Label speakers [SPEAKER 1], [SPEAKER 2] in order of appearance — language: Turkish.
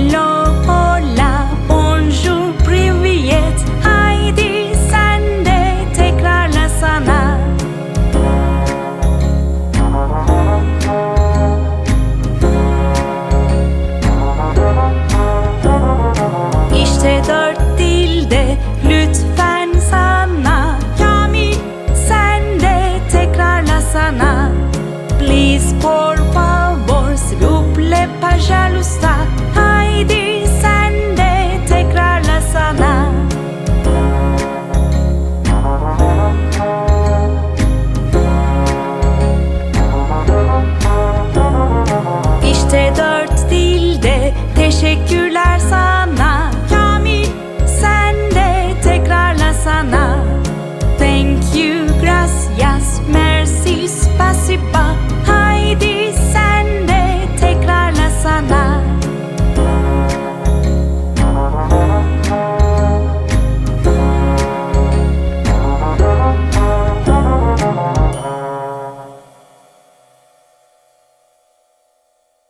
[SPEAKER 1] Hello, hola, bonjour, privyet. Haydi sen de tekrarlasana İşte dört dilde lütfen sana. Kamil sen de tekrarlasana Please por favor s'il vous plaît pas jalousta espaço e pá.